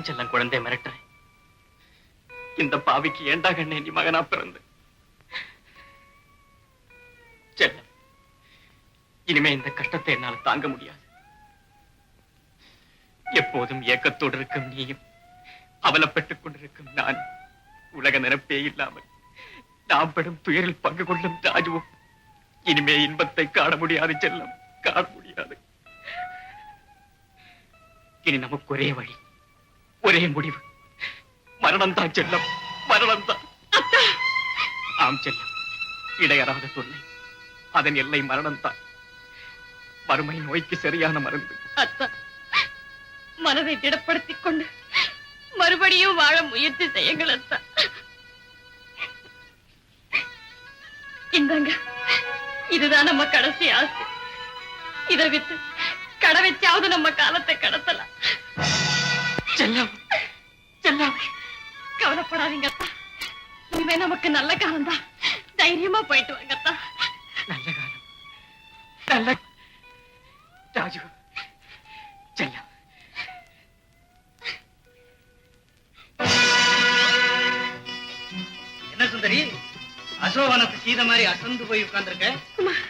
ஏன் செல்லம் குழந்தை மிரட்டுறேன்? இந்த பாவிக்கு ஏண்டா கண்ணே நீ மகனா பிறந்த? செல்லம் இனிமே இந்த கஷ்டத்தை என்னால் தாங்க முடியாது. எப்போதும் ஏக்கத்தோடு இருக்கும் நீயும் அவலப்பட்டுக் கொண்டிருக்கும் நான் உலக நிரப்பே இல்லாமல் நாம் படும் துயரில் பங்கு கொள்ளும் ராஜுவும் இனிமே இன்பத்தை காண முடியாது செல்லம் காண முடியாது. இனி நமக்கு ஒரே வழி ஒரே முடிவு. மரணம் தான் செல்லம் மரணம் தான் ஆம் செல்லம் இடையறாத தொல்லை. அதன் எல்லை மரணம் தான் வறுமை நோய்க்கு சரியான மருந்து. அத்தா! மனதை திடப்படுத்திக் கொண்டு மறுபடியும் வாழ முயற்சி செய்யுங்கள் அத்தா. இந்தாங்க இதுதான் நம்ம கடைசி ஆசை. இதை வித்து கடை வச்சாவது நம்ம காலத்தை கடத்தலாம். செல்லம் செல்லம் கவலைப்படாதீங்க அத்தா. இனிமே நமக்கு நல்ல காலம் தான் தைரியமா போயிட்டு வாங்க அத்தா. நல்ல காலம். நல்ல ராஜு செல்லம். என்ன சுந்தரி? அசோவனத்து சீத மாதிரி அசந்து போய் உட்கார்ந்திருக்க? குமார்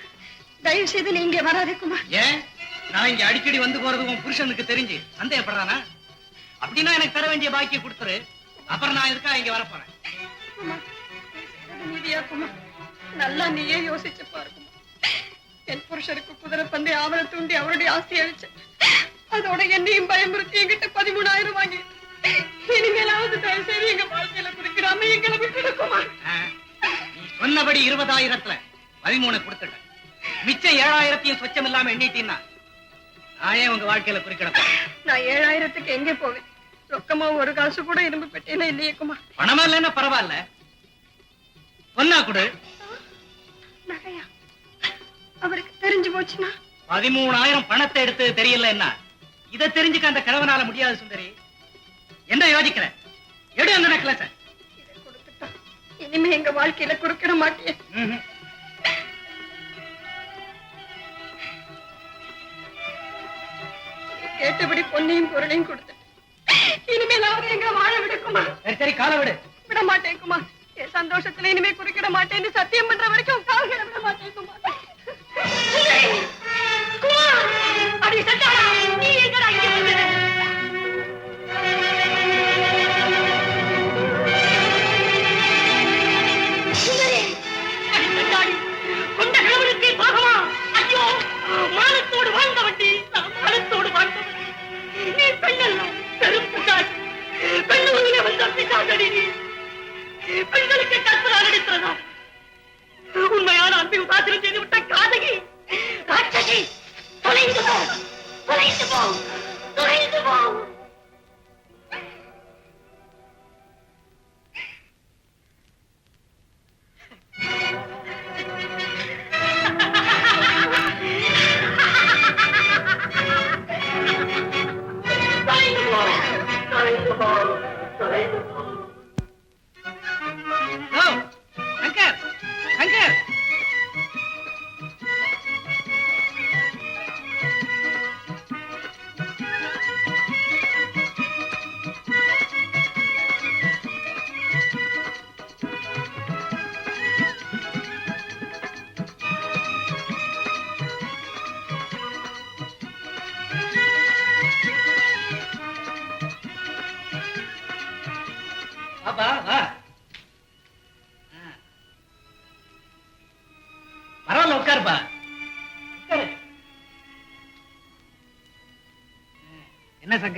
தயவு செய்து நீங்க வராதே குமார் ஏன்? நான் இங்க அடிக்கடி வந்து போறது உன் புருஷனுக்கு தெரிஞ்சு. சந்தேகப்படுறானா? அப்படின்னா எனக்கு தர வேண்டிய பாக்கிய கொடுத்துரு. அப்புறம் நான் இருக்கா இங்க வரப்போறேன்? நல்லா நீயே யோசிச்சு பாரு குமார். என் புருஷருக்கு குதிரை பந்தை ஆவலை தூண்டி அவருடைய ஆசையை அழிச்சு அதோட என்னையும் பயமுறுத்தி என்கிட்ட பதிமூணாயிரம் வாங்கி இனிமேலாவது தயவு செய்து எங்க வாழ்க்கையில குறிக்கிறாம எங்களை விட்டுடு குமார். ஆ, நீ சொன்னபடி இருபதாயிரத்துல பதிமூணு கொடுத்துட்டேன் மிச்சம் ஏழாயிரத்தையும் சொச்சம் இல்லாம எண்ணிட்டீன்னா நான் ஏன் உங்க வாழ்க்கையில குறிக்கிட போறேன்? நான் ஏழாயிரத்துக்கு எங்கே போவேன்? ரொக்கமா ஒரு காசு கூட இரும்பு பெட்டியில இல்லையே குமார். பணமா இல்லைன்னா பரவாயில்ல. பொண்ணா கொடு. நகையா? அவருக்கு தெரிஞ்சு போச்சுன்னா? பதிமூணாயிரம் பணத்தை எடுத்து தெரியல என்ன? இதை தெரிஞ்சுக்க அந்த கிழவனால முடியாது சுந்தரி. என்ன யோசிக்கிற? எடு அந்த நெக்லஸ இனிமே எங்க வாழ்க்கையில குறுக்கிட மாட்டியே கேட்டபடி பொன்னையும் பொருளையும் கொடுத்துட்டு இனிமேலாவது எங்க வாழ விடுக்குமா? சரி சரி காலை விடு. விட மாட்டேன் குமார் என் சந்தோஷத்துல இனிமே குறுக்கிட மாட்டேன்னு சத்தியம் பண்ற வரைக்கும் கால்களை விட மாட்டேன் குமார் குமார் அடி சட்டாடா வந்த பிசாசடி நீ. பெண்களுக்கு கற்பனா நடிக்கிறதா? உண்மையான அன்பை உதாசீனம் செய்து விட்ட காதகி ராட்சசி தொலைந்து போ தொலைந்து போ தொலைந்து போ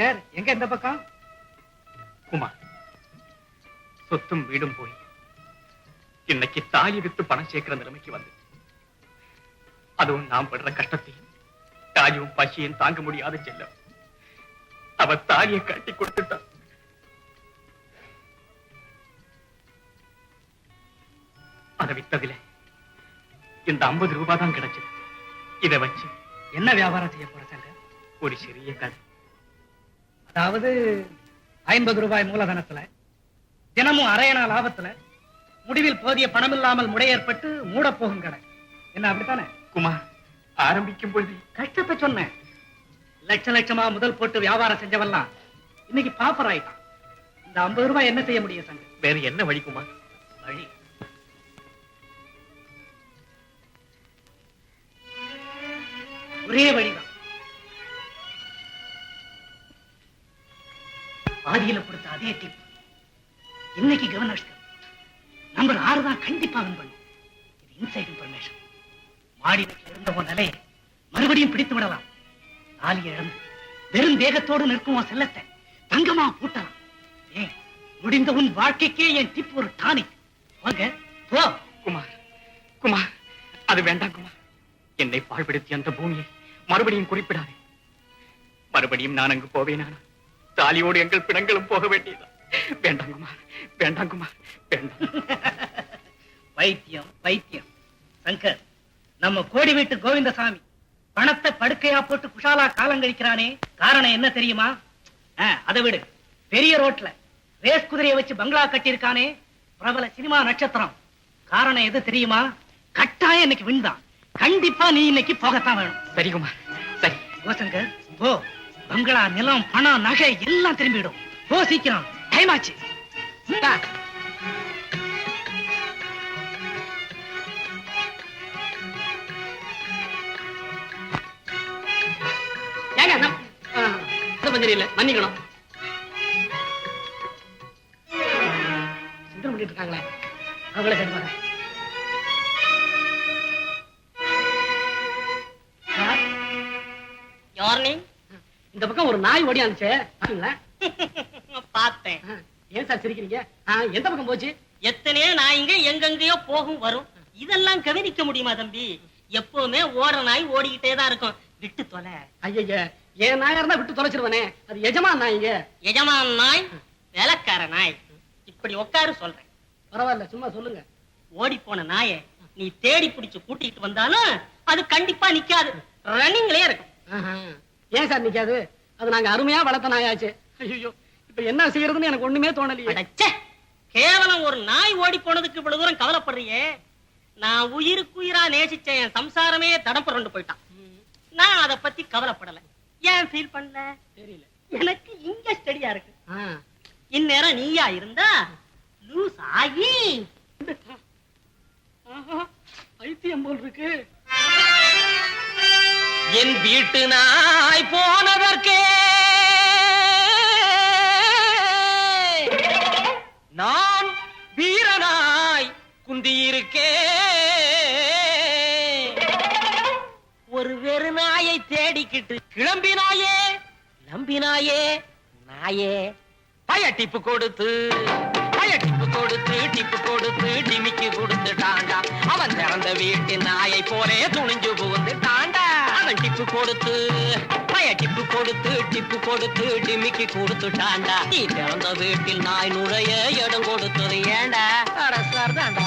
என்ன எங்க இந்த பக்கம்? குமார் சொத்தும் வீடும் போய். இன்னைக்கு தாலி வித்து பணம் சேர்க்கிற நிலைமைக்கு வந்து அதுவும் நாம் படுற கஷ்டத்தையும் தாயும் பசியும் தாங்க முடியாத செல்லம். அவ தாலியை கட்டி கொடுத்துட்டான் அதை வித்ததில இந்த ஐம்பது ரூபாய் தான் கிடைச்சது. இதை வச்சு என்ன வியாபாரம் செய்ய போற ஒரு சிறிய கதை. அதாவது ஐம்பது ரூபாய் மூலதனத்துல தினமும் அரையணா லாபத்துல முடிவில் போதிய பணம் இல்லாமல் முடை ஏற்பட்டு மூட போகும் கடை. என்ன அப்படித்தானே? குமார் ஆரம்பிக்கும் பொழுது கஷ்டத்தை சொன்னேன். லட்ச லட்சமா முதல் போட்டு வியாபாரம் செஞ்சவெல்லாம் இன்னைக்கு பாப்பர் ஆயிட்டான். இந்த ஐம்பது ரூபாய் என்ன செய்ய முடியும் சங்கர்? வேற என்ன வழி குமார்? வழி. ஒரே வழிதான். ஆதியில கொடுத்த அதே டிப் இன்னைக்கு கவர்னர்ஸ் நம்பர் ஆறு தான் கண்டிப்பா வின் பண்ணும். இது இன்சைட் இன்ஃபர்மேஷன் மாடி இருந்த போனாலே மறுபடியும் பிடித்து விடலாம். தாலி இழந்து வெறும் தேகத்தோடு நிற்கும் உன் செல்லத்தை தங்கமா பூட்டலாம். ஏன்? முடிந்த உன் வாழ்க்கைக்கே என் டிப் ஒரு டானிக். வாங்க போ. குமார் குமார் அது வேண்டாம் குமார். என்னை பாழ்படுத்தி அந்த பூமியை மறுபடியும் குறிப்பிடாதே. மறுபடியும் நான் அங்கு போவேனானா தாலியோடு எங்கள் பிணங்களும் போக வேண்டியதா. வேண்டாம் குமார் வேண்டாம் குமார் வேண்டாம். வைத்தியம் வைத்தியம் சங்கர் நம்ம கோடி வீட்டு கோவிந்தசாமி பணத்தை படுக்கையா போட்டு குஷாலா காலம் கழிக்கிறானே காரணம் என்ன தெரியுமா? அதை விடு. பெரிய ரோட்ல ரேஸ் குதிரையை வச்சு பங்களா கட்டியிருக்கானே பிரபல சினிமா நட்சத்திரம். காரணம் எது தெரியுமா? கட்டாயம் இன்னைக்கு விண்தான் கண்டிப்பா நீ இன்னைக்கு போகத்தான் வேணும். சரி குமார் சரி. கோசங்கர் போ. பங்களா நிலம் பணம் நகை எல்லாம் திரும்பிடும். போ சீக்கிரம். டைம் ஆச்சு. மன்னிக்கணும். சுந்தரம் பண்ணிட்டு இருக்காங்களே. அவங்கள கேட்டு யார் நீ? இந்த பக்கம் ஒரு நாய் ஓடியாந்துச்சே பார்த்தேன். ஏன் சார் சிரிக்கிறீங்க? எந்த பக்கம் போச்சு? எத்தனையோ நாய்ங்க எங்கெங்கயோ போகும் வரும். இதெல்லாம் கவனிக்க முடியுமா தம்பி? எப்பவுமே ஓடுற நாய் ஓடிக்கிட்டே தான் இருக்கும். விட்டு தொலை. ஐய என் நாயா இருந்தா விட்டு தொலைச்சிருவனே. அது எஜமா நாய்ங்க. எஜமான் நாய் வேலைக்கார நாய். இப்படி உட்காரு சொல்றேன். பரவாயில்ல சும்மா சொல்லுங்க. ஓடி போன நாயை நீ தேடி பிடிச்சு கூட்டிட்டு வந்தாலும் அது கண்டிப்பா நிக்காது. ரன்னிங்லயே இருக்கும். ஏன் சார் நிக்காது? அது நாங்க அருமையா வளர்த்த நாயாச்சு. ஐயோ இப்ப என்ன செய்யறதுன்னு எனக்கு ஒண்ணுமே தோணலையே. கேவலம் ஒரு நாய் ஓடி போனதுக்கு இவ்வளவு தூரம் கவலைப்படுறியே நான் உயிருக்குயிரா நேசிச்ச என் சம்சாரமே தடம் புரண்டு போயிட்டான். நான் அத பத்தி கவலைப்படல. ஏன் ஃபீல் பண்ணல? தெரியல. எனக்கு இங்க ஸ்டடியா இருக்கு. இந்நேரம் நீயா இருந்தா லூஸ் ஆகி. பைத்தியம் போல் இருக்கு. என் வீட்டு நாய் போனதற்கே. நான் வீரனாய் குந்தியிருக்கே. ஒரு வெறு நாயை தேடிக்கிட்டு கிளம்பினாயே நம்பினாயே நாயே. பய டிப்பு கொடுத்து பய டிப்பு கொடுத்து டிப்பு கொடுத்து டிமிக்கு கொடுத்துட்டாண்டா பிறந்த வீட்டு நாயை போலே துணிஞ்சு புகுந்துட்டாண்டா அவன் டிப்பு கொடுத்து பய டிப்பு கொடுத்து டிப்பு கொடுத்து டிமிக்கு தாண்டா. நீ பிறந்த வீட்டில் நாய் நுழைய இடம் கொடுத்தது ஏண்டா? அரசார் தாண்டா.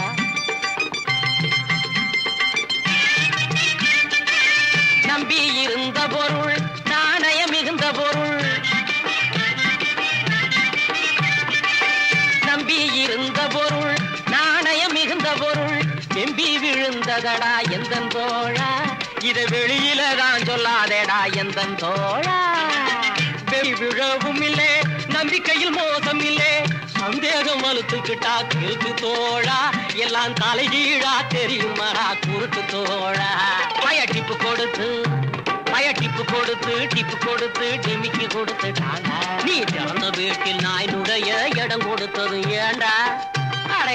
நம்பி இருந்த பொருள் நாணய மிகுந்த பொருள். நம்பி இருந்த பொருள் நாணய மிகுந்த பொருள். வெம்பி விழுந்ததடா எந்த தோழா? இத வெளியில தான் சொல்லாதேடா எந்த தோழா? வெறி விழவும் இல்லே நம்பிக்கையில் மோசம் இல்லே. சந்தேகம் வலுத்துக்கிட்டா கிறுக்கு தோழா. எல்லாம் தலைகீழா தெரியுமாடா குறுக்கு தோழா. பய டிப்பு கொடுத்து பய டிப்பு கொடுத்து டிப்பு கொடுத்து டிமிக்கு கொடுத்துட்டாங்க நீ திறந்த வீட்டில் நாய் நுடைய இடம் கொடுத்தது ஏண்டா? அட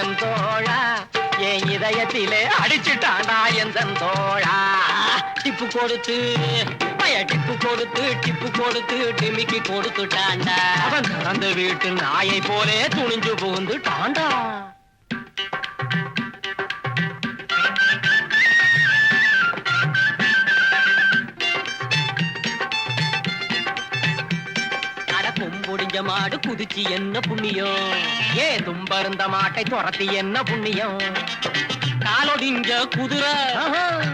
எந்தன் தோழா? என் இதயத்திலே அடிச்சுட்டாண்டா எந்தன் தோழா? டிப்பு கொடுத்து பய டிப்பு கொடுத்து டிப்பு கொடுத்து டிமிக்கி கொடுத்துட்டாண்டா அவன் திறந்த வீட்டு நாயை போலே துணிஞ்சு புகுந்துட்டாண்டா மாடு குதிச்சு என்ன புண்ணியம்? ஏ தும்பருந்த மாட்டை துரத்தி என்ன புண்ணியம்? காலொடிஞ்ச குதிரை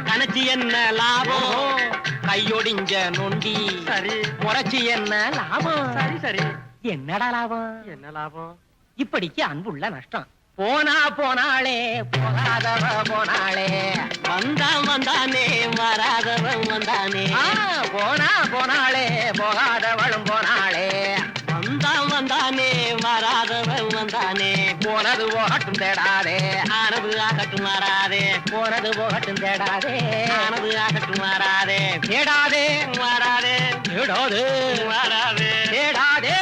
கணச்சி என்ன லாபம்? கையொடிஞ்ச நொண்டி சரி. முறைச்சி என்ன லாபம்? சரி சரி. என்னடா லாபம்? என்ன லாபம்? இப்படிக்கு அன்புள்ள நஷ்டம். போனா போனாளே போகாதவ போனாளே. வந்தான் வந்தானே வராதவன் வந்தானே. போனா போனாளே போகாதவளும் போனாளே. வராதவன் வந்தானே போனது போகட்டும் தேடாதே ஆனது ஆகட்டும் வராதே போனது போகட்டும் தேடாதே ஆனது ஆகட்டும் வராதே தேடாதே வராதே தேடாதே. வராதே தேடாதே.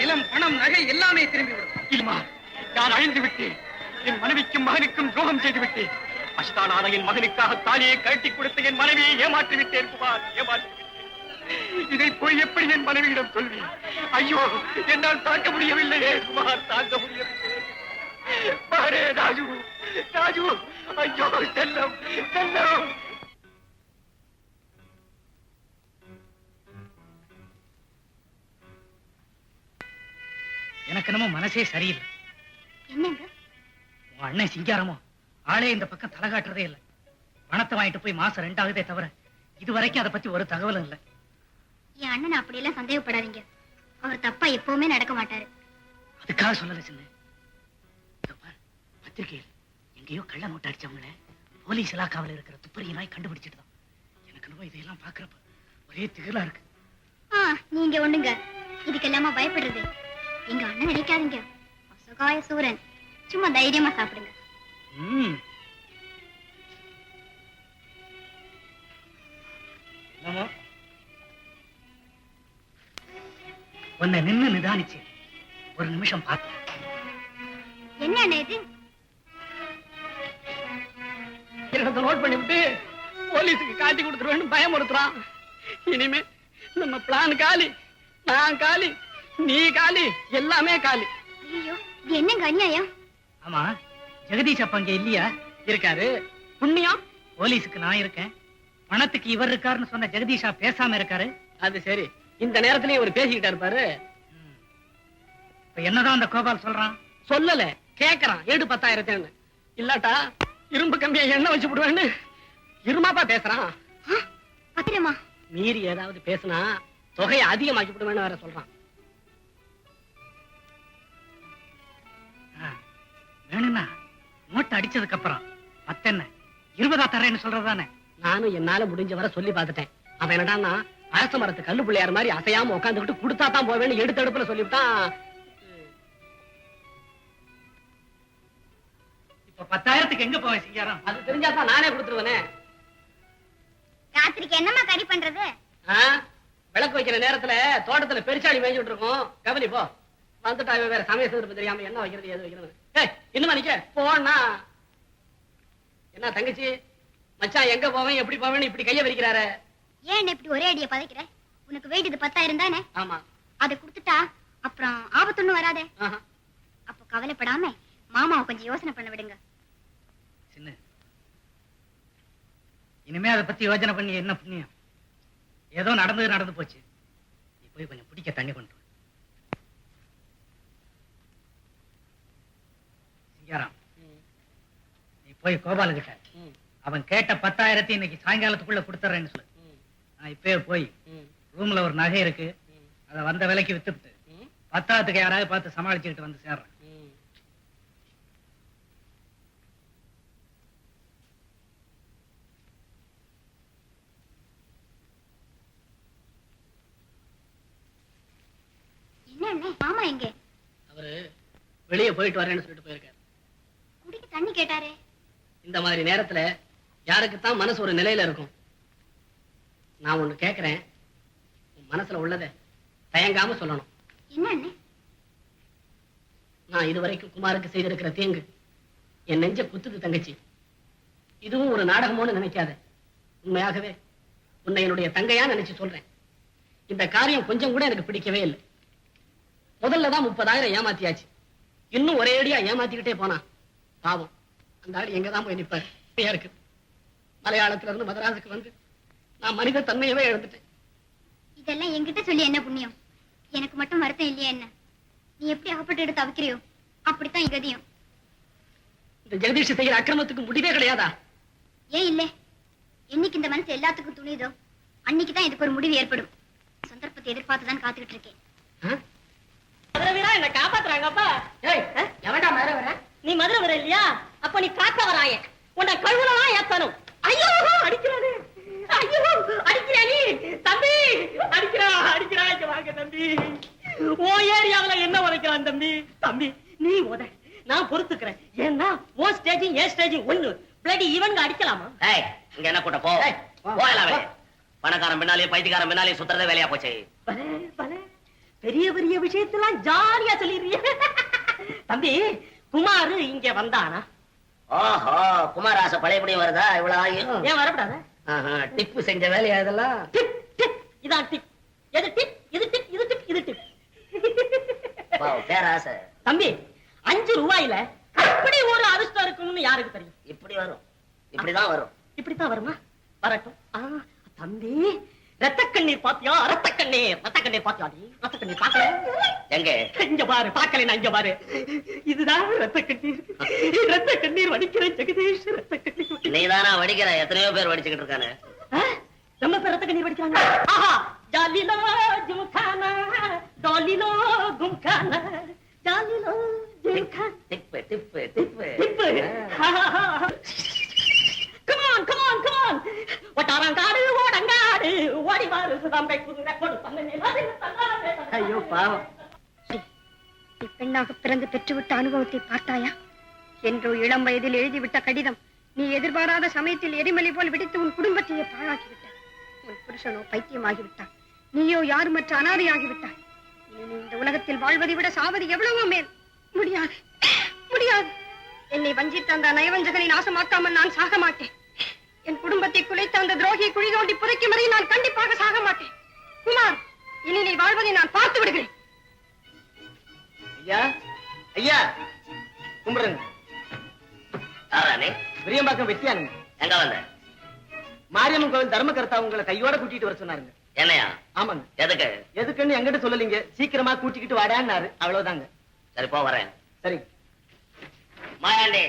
நிலம் பணம் நகை எல்லாமே திரும்பிவிடும். இல்லமா நான் அழிந்து விட்டேன். என் மனைவிக்கும் மகனுக்கும் துரோகம் செய்து விட்டேன். அஷ்டானான என் மகனுக்காக தாலியை கழட்டி கொடுத்த என் மனைவியை ஏமாற்றி விட்டேன் குமார். ஏமாற்றி இதை போய் எப்படி என் மனைவியிடம் சொல்வேன்? ஐயோ என்னால் தாக்க முடியவில்லையே குமார். தாக்க முடியவில்லை பாரே ராஜு ராஜு ஐயோ செல்லம் செல்லம். எனக்கு என்னமோ மனசே சரியில்லை. என்னங்க? உன் அண்ணன் சிங்காரமோ? ஆளே இந்த பக்கம் தலை காட்டுறதே இல்லை. பணத்தை வாங்கிட்டு போய் மாசம் ரெண்டாகுதே தவிர இது வரைக்கும் அதை பத்தி ஒரு தகவலும் இல்லை. என் அண்ணன் அப்படியெல்லாம் சந்தேகப்படாதீங்க. அவர் தப்பா எப்பவுமே நடக்க மாட்டாரு. அதுக்காக சொல்லல சின்ன. பத்திரிக்கையில் எங்கேயோ கள்ள நோட்டு அடிச்சவங்கள போலீஸ் இலாக்காவில் இருக்கிற துப்பறிய நாய் கண்டுபிடிச்சிட்டு தான். எனக்கு என்னமோ இதையெல்லாம் பாக்குறப்ப ஒரே திகிலா இருக்கு. நீங்க ஒண்ணுங்க. இதுக்கெல்லாமா பயப்படுறது. எங்க அண்ணன் நினைக்காதீங்க. அசகாய சூரன். சும்மா தைரியமா சாப்பிடுங்க. உன்னை நின்னு நிதானிச்சு ஒரு நிமிஷம் பார்த்தேன் என்ன அண்ணன் இது? என்னத்தை நோட் பண்ணிவிட்டு போலீஸுக்கு காட்டி கொடுத்துருவேன்னு பயமுறுத்துறான். இனிமே நம்ம பிளான் காலி நான் காலி. நீ காலி எல்லாமே காலி. ஐயோ என்னங்க அநியாயம்? ஆமா ஜெகதீஷ் அப்ப அங்க இல்லையா? இருக்காரு. புண்ணியம் போலீஸுக்கு நான் இருக்கேன். பணத்துக்கு இவர் இருக்காருன்னு சொன்ன ஜெகதீஷா பேசாம இருக்காரு. அது சரி. இந்த நேரத்திலயும் இவர் பேசிக்கிட்டா இருப்பாரு. இப்ப என்னதான் அந்த கோபால் சொல்றான்? சொல்லல கேக்குறான். ஏடு பத்தாயிரத்தேன்னு இல்லாட்டா இரும்பு கம்பியை எண்ணெய் வச்சு விடுவேன்னு இருமாப்பா பேசுறான். ஆ, பத்திரமா? மீறி ஏதாவது பேசினா தொகையை அதிகமாக்கி விடுவேன்னு வேற சொல்றான். வேணும்னா நோட்டு அடிச்சதுக்கு அப்புறம் பத்தென்ன? இருபதா தரேன்னு சொல்றதுதானே? நானும் என்னால முடிஞ்ச வரை சொல்லி பார்த்துட்டேன். அவன் என்னடான்னா அரச மரத்து கல்லு பிள்ளையார் மாதிரி அசையாம உட்காந்துக்கிட்டு கொடுத்தா தான் போவேன்னு எடுத்த எடுப்புல சொல்லிவிட்டான் இப்ப பத்தாயிரத்துக்கு எங்க போவேன் சிங்காரம்? அது தெரிஞ்சா தான் நானே கொடுத்துருவேனே. ராத்திரிக்கு என்னம்மா கறி பண்றது? விளக்கு வைக்கிற நேரத்துல தோட்டத்துல பெருச்சாளி மேய்ஞ்சிட்டு இருக்கோம். கவனி போ. வந்துட்டா இவன் வேற சமய சந்தர்ப்பம் தெரியாம என்ன வைக்கிறது எது வைக்கிறது? ஏய் இன்னுமா நிக்க? போனா. என்ன தங்கச்சி மச்சான் எங்க போவேன் எப்படி போவேன்னு இப்படி கைய விரிக்கிறாரு? ஏன் இப்படி ஒரே அடிய பதைக்கிற? உனக்கு வேண்டியது பத்தாயிரம் தானே? ஆமா. அதை கொடுத்துட்டா அப்புறம் ஆபத்தொன்னும் வராதே. ஆஹா. அப்ப கவலைப்படாம மாமாவை கொஞ்சம் யோசனை பண்ண விடுங்க. சின்ன. இனிமே அதை பத்தி யோசனை பண்ணி என்ன புண்ணியம்? ஏதோ நடந்தது நடந்து போச்சு. நீ போய் கொஞ்சம் பிடிக்க தண்ணி கொண்டு சிங்காரம் நீ போய் கோபாலுகிட்ட அவன் கேட்ட பத்தாயிரத்தி இன்னைக்கு சாயங்காலத்துக்குள்ள கொடுத்துறேன்னு சொல்லு. நான் இப்பவே போய் ரூம்ல ஒரு நகை இருக்கு. அதை வந்த விலைக்கு வித்துட்டு ம், பத்தாயிரத்துக்கு யாராவது பார்த்து சமாளிச்சுக்கிட்டு வந்து சேர்றேன். மாமா எங்க? அவரு வெளியே போயிட்டு வரேன்னு சொல்லிட்டு போயிருக்காரு. தண்ணி கேட்டாரே. இந்த மாதிரி நேரத்துல யாருக்குத்தான் மனசு ஒரு நிலையில இருக்கும். நான் ஒண்ணு கேக்குறேன். உன் மனசுல உள்ளதை தயங்காம சொல்லணும். என்ன நான் இதுவரைக்கும் குமாருக்கு செய்திருக்கிற தீங்கு என் நெஞ்ச குத்துது தங்கச்சி. இதுவும் ஒரு நாடகமோன்னு நினைக்காத. உண்மையாகவே உன்னை என்னுடைய தங்கையா நினைச்சு சொல்றேன். இந்த காரியம் கொஞ்சம் கூட எனக்கு பிடிக்கவே இல்லை. முதல்ல தான் முப்பதாயிரம் ஏமாத்தியாச்சு. இன்னும் ஒரே அடியா ஏமாத்திக்கிட்டே போனா. பாவம். அந்த ஆள் எங்க தான் போய் நிப்பாரு? அப்படியா இருக்கு. மலையாளத்துல இருந்து மதராசுக்கு வந்து நான் மனித தன்மையவே இழந்துட்டேன். இதெல்லாம் என்கிட்ட சொல்லி என்ன புண்ணியம்? எனக்கு மட்டும் வருத்தம் இல்லையா என்ன? நீ எப்படி அகப்பட்டு எடுத்து அவிக்கிறியோ அப்படித்தான் கதியும். இந்த ஜெகதீஷ் செய்யற அக்கிரமத்துக்கு முடிவே கிடையாதா? ஏன் இல்ல? என்னைக்கு இந்த மனசு எல்லாத்துக்கும் துணியுதோ அன்னைக்கு தான் இதுக்கு ஒரு முடிவு ஏற்படும். சந்தர்ப்பத்தை எதிர்பார்த்து தான் காத்துக்கிட்டு இருக்கேன். என்ன காப்பாத்துறாங்கப்பா. ஏய், எவன்டா மேல வர நீ மதுரை வர இல்லையா? அப்ப நீ காக்க வராய உன்னை கழுவுலாம் ஏத்தணும். ஐயோ அடிக்கிறானே. ஐயோ அடிக்கிறா நீ. தம்பி அடிக்கிறா அடிக்கிறா. இங்க வாங்க தம்பி. ஓ ஏரியாவுல என்ன உதைக்கிறான் தம்பி? தம்பி நீ உத. நான் பொறுத்துக்கிறேன். ஏன்னா ஓ ஸ்டேஜிங் ஏ ஸ்டேஜிங் ஒண்ணு. பிளடி இவங்க அடிக்கலாமா? ஏய் இங்க என்ன கூட்ட போ. போயலாம் பணக்காரன் பின்னாலே பைத்தியக்காரன் பின்னாலே சுத்துறதே வேலையா போச்சு. பெரிய பெரிய விஷயத்தெல்லாம் ஜாலியா சொல்லிடுறிய தம்பி குமார் இங்க வந்தானா? ஓஹோ குமாராச பழையபடியும் வருதா? இவ்வளவு ஆகியும் ஏன் வரக்கூடாத? ஆஹா, டிப்பு செஞ்ச வேலையா இதெல்லாம்? டிப் டிப் இதான் டிப் எது டிப் இது டிப் இது டிப் இது டிப் பேராசை. தம்பி அஞ்சு ரூபாயில அப்படி ஒரு அதிர்ஷ்டம் இருக்கும்னு யாருக்கு தெரியும்? இப்படி வரும். இப்படிதான் வரும். இப்படித்தான் வருமா? வரட்டும். தம்பி ரத்த கண்ணீர் பாத்தியா? ரத்த கண்ணீர் ரத்த கண்ணீர் பாத்தியா நீ ரத்த கண்ணீர் பாக்கல? எங்க? இங்க பாரு பாக்கல நான் இங்க பாரு. இதுதான் ரத்த கண்ணீர் ரத்த கண்ணீர் வடிக்கிற ஜெகதீஷ் ரத்த கண்ணீர் நீதானா வடிக்கிற? எத்தனையோ பேர் வடிச்சுக்கிட்டு இருக்கானு? ரொம்ப பேர் ரத்த கண்ணீர் வடிக்கிறாங்க ஆஹா! ஜாலிலோ ஜும்கானா டாலிலோ கும்கானா ஜாலிலோ ஜும்கானா Tippu Tippu Tippu. Tippu. Come on, come on, come on. ஒட்டாரங்காடு ஓடங்காடு ஓடி வாரு சுதம்பை குதிரை கொடு பண்ணை ஐயோ பாவம். பெண்ணாக பிறந்து பெற்றுவிட்ட அனுபவத்தை பார்த்தாயா? என்றோ இளம் வயதில் எழுதிவிட்ட கடிதம் நீ எதிர்பாராத சமயத்தில் எரிமலை போல் வெடித்து உன் குடும்பத்தையே பாழாக்கிவிட்டாய் உன் புருஷனோ பைத்தியமாகிவிட்டான். நீயோ யாருமற்ற அனாதையாகிவிட்டாய்? இந்த உலகத்தில் வாழ்வதை விட சாவது எவ்வளவோ மேல். முடியாது. முடியாது. என்னை வஞ்சித்த அந்த நயவஞ்சகனை நாசமாக்காமல் நான் சாக மாட்டேன் என் குடும்பத்தை குலைத்த அந்த துரோகியை குழி தோண்டி புதைக்கும் வரை நான் கண்டிப்பாக சாக மாட்டேன். குமார் இனி நீ வாழ்வதை நான் பார்த்து விடுகிறேன். ஐயா ஐயா கும்பிடுங்க. யாரானே விரியம்பாக்கம் வெட்டியானுங்க. எங்க வந்த? மாரியம்மன் கோவில் தர்மகர்த்தா உங்களை கையோட கூட்டிட்டு வர சொன்னாருங்க. என்னையா? ஆமாங்க. எதுக்கு? எதுக்குன்னு எங்கிட்ட சொல்லலீங்க. சீக்கிரமா கூட்டிக்கிட்டு வாடான்னாரு. அவ்வளவுதாங்க. சரி போ வரேன். சரி மாயாண்டி.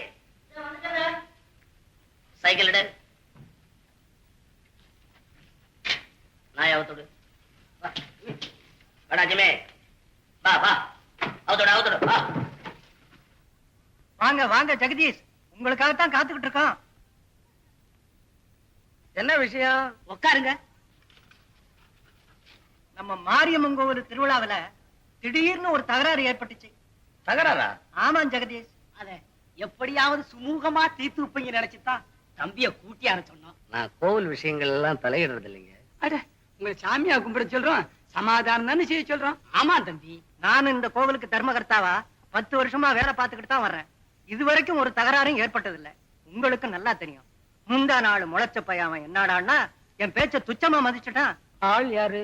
சைக்கிள் எடு. நாய் அவுத்துடு. வா. வாடா ஜிமே. வா வா. அவுத்துடு அவுத்துடு. வா. வாங்க வாங்க ஜெகதீஷ். உங்களுக்காகத்தான் காத்துக்கிட்டு இருக்கோம். என்ன விஷயம்? உட்காருங்க நம்ம மாரியம்மன் கோவில் திருவிழாவுல திடீர்னு ஒரு தகராறு ஏற்பட்டுச்சு. தகராறா? ஆமா ஜெகதீஷ். அத எப்படியாவது சுமூகமா தீர்த்து வைப்பீங்க நினைச்சுதான் தம்பிய கூட்டியார சொன்னோம். நான் கோவில் விஷயங்கள் எல்லாம் தலையிடுறது இல்லைங்க. அட உங்களை சாமியா கும்பிட சொல்றோம். சமாதானம் தானே செய்ய சொல்றோம். ஆமா தம்பி. நான் இந்த கோவிலுக்கு தர்மகர்த்தாவா பத்து வருஷமா வேலை பார்த்துக்கிட்டு தான் வர்றேன். இதுவரைக்கும் ஒரு தகராறும் ஏற்பட்டதில்லை. உங்களுக்கு நல்லா தெரியும். முந்தா நாள் முளைச்ச பையன் அவன் என்னடான்னா என் பேச்ச துச்சமா மதிச்சுட்டான் ஆள் யாரு?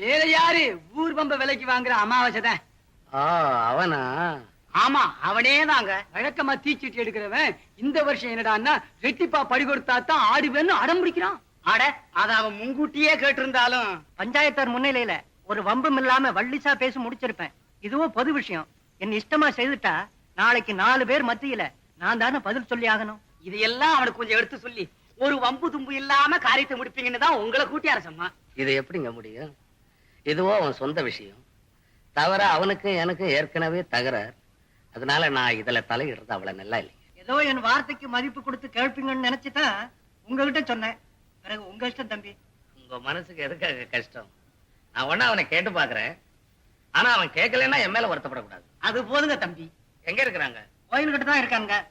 வேற யாரு? ஊர் பம்ப விலைக்கு வாங்குற அமாவாசை தான். ஆ அவனா? ஆமா அவனே தாங்க. வழக்கமா தீச்சிட்டு எடுக்கிறவன். இந்த வருஷம் என்னடான்னா ரெட்டிப்பா படி கொடுத்தா தான் ஆடுவேன்னு அடம் பிடிக்கிறான். அட அத அவன் முன்கூட்டியே கேட்டிருந்தாலும். பஞ்சாயத்தார் முன்னிலையில ஒரு வம்பும் இல்லாம வள்ளிசா பேசி முடிச்சிருப்பேன். இதுவும் பொது விஷயம். என் இஷ்டமா செய்துட்டா நாளைக்கு நாலு பேர் மத்தியில நான் தானே பதில் சொல்லி ஆகணும். இதையெல்லாம் அவனுக்கு கொஞ்சம் எடுத்து சொல்லி ஒரு வம்பு தும்பு இல்லாம காரியத்தை முடிப்பீங்கன்னு தான் உங்களை கூட்டியார சொன்னா இது எப்படிங்க முடியும்? இதுவோ அவன் சொந்த விஷயம். தவிர அவனுக்கும் எனக்கும் ஏற்கனவே தகராறு. அதனால நான் இதுல தலையிடுறது அவ்வளவு நல்லா இல்லைங்க. ஏதோ என் வார்த்தைக்கு மதிப்பு கொடுத்து கேட்பீங்கன்னு நினைச்சுதான் உங்ககிட்ட சொன்னேன். பிறகு உங்க இஷ்டம் தம்பி. உங்க மனசுக்கு எதுக்காக கஷ்டம்? நான் ஒண்ணு அவனை கேட்டு பாக்குறேன். ஆனா அவன் கேட்கலன்னா என் மேல வருத்தப்படக்கூடாது. அது போதுங்க தம்பி. எங்க இருக்கிறாங்க? கோயில்கிட்ட தான் இருக்காங்க